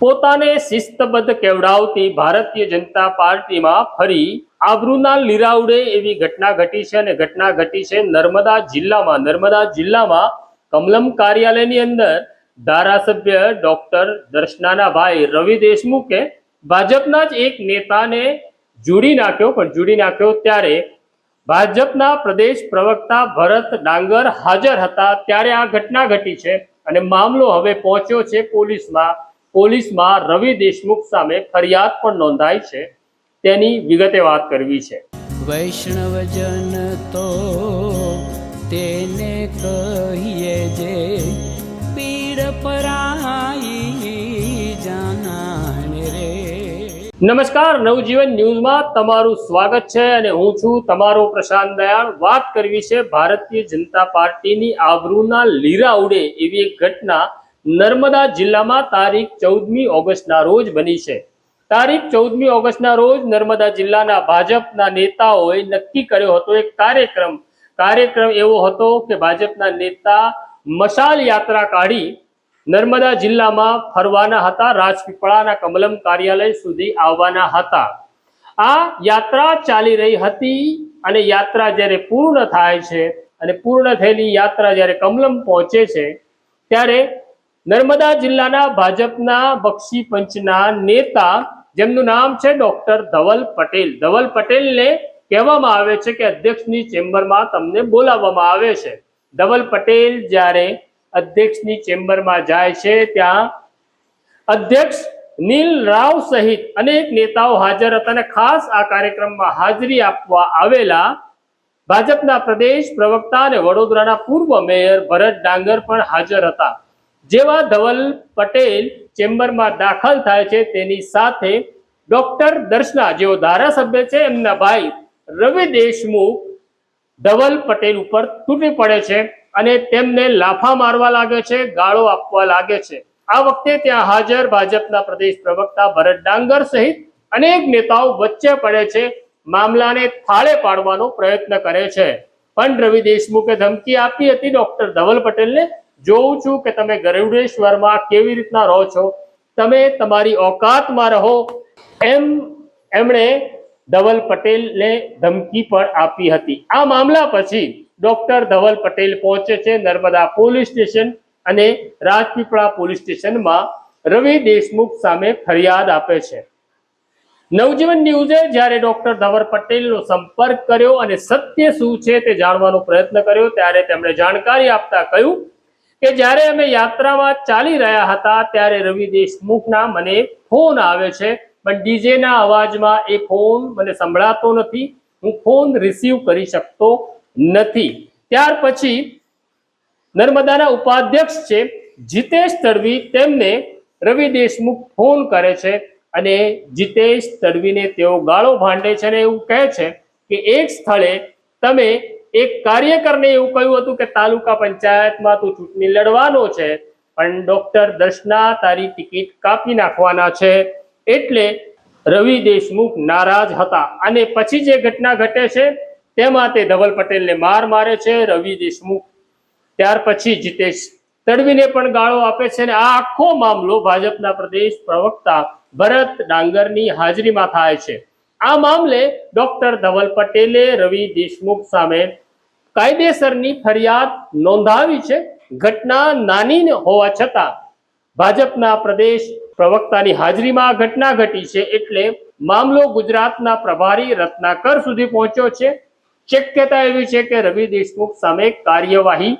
પોતાને શિસ્તબદ્ધ કેવડાવતી ભારતીય જનતા પાર્ટીમાં ફરી આબરૂના લીરાવડે એવી ઘટના ઘટી છે અને ઘટના ઘટી છે નર્મદા જિલ્લામાં. નર્મદા જિલ્લામાં કમલમ કાર્યાલયની અંદર ધારાસભ્ય ડોક્ટર દર્શનાના ભાઈ રવિ દેશમુખે ભાજપના જ એક નેતાને જોડી નાખ્યો, પણ જોડી નાખ્યો ત્યારે ભાજપના પ્રદેશ પ્રવક્તા ભરત ડાંગર હાજર હતા ત્યારે આ ઘટના ઘટી છે અને મામલો હવે પહોંચ્યો છે પોલીસમાં. પોલીસમાં રવિ દેશમુખ સામે ફરિયાદ પણ નોંધાઈ છે. તેની વિગતે વાત કરવી છે. વૈષ્ણવજન તો તેને કહીએ જે પીડ પરાઈ નમસ્કાર નવજીવન ન્યૂઝમાં તમારું સ્વાગત છે અને હું છું તમારો પ્રશાંત દયાળ. વાત કરવી છે ભારતીય જનતા પાર્ટીની આબરૂના લીરા ઉડે એવી એક ઘટના નર્મદા જિલ્લામાં તારીખ ચૌદમી ઓગસ્ટના રોજ બની છે. તારીખ ચૌદમી ઓગસ્ટના રોજ નર્મદા જિલ્લાના ભાજપના નેતાઓએ નક્કી કર્યો હતો એક કાર્યક્રમ. કાર્યક્રમ એવો હતો કે ભાજપના નેતા મશાલ યાત્રા કાઢી નર્મદા જિલ્લામાં ફરવાના હતા, રાજપીપળાના કમલમ કાર્યાલય સુધી આવવાના હતા. આ યાત્રા ચાલી રહી હતી અને યાત્રા જ્યારે પૂર્ણ થાય છે અને પૂર્ણ થયેલી યાત્રા જ્યારે કમલમ પહોંચે છે, ત્યારે નર્મદા જિલ્લાના ભાજપના બક્ષી પંચના નેતા, જેમનું નામ છે ડોક્ટર ધવલ પટેલ. ધવલ પટેલને કહેવામાં આવે છે કે અધ્યક્ષની ચેમ્બરમાં તમને બોલાવવામાં આવે છે. ધવલ પટેલ જ્યારે અધ્યક્ષની ચેમ્બરમાં જાય છે, ત્યાં અધ્યક્ષ નીલ રાવ સહિત અનેક નેતાઓ હાજર હતા અને ખાસ આ કાર્યક્રમમાં હાજરી આપવા આવેલા ભાજપના પ્રદેશ પ્રવક્તા અને વડોદરાના પૂર્વ મેયર ભરત ડાંગર પણ હાજર હતા. જેવા ધવલ પટેલ ચેમ્બરમાં દાખલ થાય છે, તેની સાથે ડોક્ટર દર્શના જેઓ ધારાસભ્ય છે, એમના ભાઈ રવિ દેશમુખ ધવલ પટેલ ઉપર તૂટી પડે છે અને તેમને લાફા મારવા લાગે છે, ગાળો આપવા લાગે છે. આ વખતે ત્યાં હાજર ભાજપના પ્રદેશ પ્રવક્તા ભરત ડાંગર સહિત અનેક નેતાઓ વચ્ચે પડે છે, મામલાને થાળે પાડવાનો પ્રયત્ન કરે છે. પણ રવિ દેશમુખે ધમકી આપી હતી ડોક્ટર ધવલ પટેલને જોઉં છું કે તમે ગરુડેશ્વરમાં કેવી રીતના રહો છો. તમે તમારી ઓકાતમાં રહો. એમ એમણે ધવલ પટેલને ધમકી પણ આપી હતી. આ મામલા પછી ડોક્ટર ધવલ પટેલ પહોંચે છે નર્મદા પોલીસ સ્ટેશન અને રાજપીપળા પોલીસ સ્ટેશનમાં રવિ દેશમુખ સામે ફરિયાદ આપે છે. નવજીવન ન્યૂઝે જ્યારે ડોક્ટર ધવલ પટેલનો સંપર્ક કર્યો અને સત્ય શું છે તે જાણવાનો પ્રયત્ન કર્યો, ત્યારે તેમણે જાણકારી આપતા કહ્યું કે જ્યારે અમે યાત્રામાં ચાલી રહ્યા હતા, ત્યારે રવિ દેશમુખના મને ફોન આવે છે. પણ ડીજેના અવાજમાં એ ફોન મને સંભળાતો નથી. હું ફોન રિસીવ કરી શકતો નથી. ત્યાર પછી નર્મદાના ઉપાધ્યક્ષ છે જીતેશ તડવી તેમને રવિ દેશમુખ ફોન કરે છે અને જીતેશ તડવીને તેઓ ગાળો ભાંડે છે અને એવું કહે છે કે એક સ્થળે તમે એક કાર્યકરને એવું કહ્યું હતું કે તાલુકા પંચાયતમાં તું ચૂંટણી લડવાનો છે, પણ ડોક્ટર દર્શના તારી ટિકિટ કાપી નાખવાના છે. એટલે રવિ દેશમુખ નારાજ હતા. અને પછી જે ઘટના ઘટે છે, તેમાં તે ધવલ પટેલને માર મારે છે, રવિ દેશમુખ. ત્યાર પછી જીતેશ તડવીને પણ ગાળો આપે છે અને આ આખો મામલો ભાજપના પ્રદેશ પ્રવક્તા ભરત ડાંગરની હાજરીમાં થાય છે. આ મામલે ડોક્ટર ધવલ પટેલે રવિ દેશમુખ સામે કાયદેસરની ફરિયાદ નોંધાવી છે. ઘટના નાની હોવા છતાં ભાજપના પ્રદેશ પ્રવક્તાની હાજરીમાં ઘટના ઘટી છે એટલે મામલો ગુજરાતના પ્રભારી રત્નાકર સુધી પહોંચ્યો છે. શક્યતા એવી છે કે રવિ દેશમુખ સામે કાર્યવાહી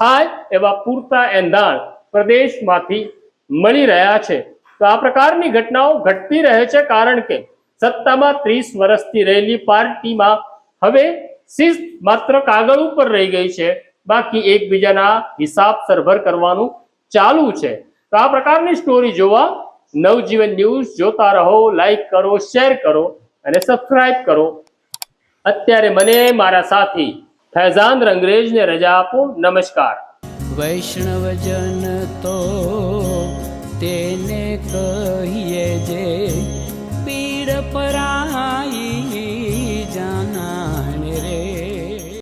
થાય એવા પૂરતા એંધાણ પ્રદેશમાંથી મળી રહ્યા છે. તો આ પ્રકારની ઘટનાઓ ઘટતી રહે છે કારણ કે સત્તામાં ત્રીસ વર્ષથી રહેલી પાર્ટીમાં હવે શિસ્ત માત્ર કાગળ ઉપર રહી ગઈ છે, બાકી એકબીજાના હિસાબ સરભર કરવાનું ચાલુ છે. તો આ પ્રકારની સ્ટોરી જોવા નવજીવન ન્યૂઝ જોતા રહો લાઈક કરો શેર કરો અને સબસ્ક્રાઇબ કરો. અત્યારે મને મારા સાથી ફૈઝાન રંગરેજને રજા આપો. નમસ્કાર. વૈષ્ણવજન તો તેને કહીએ જે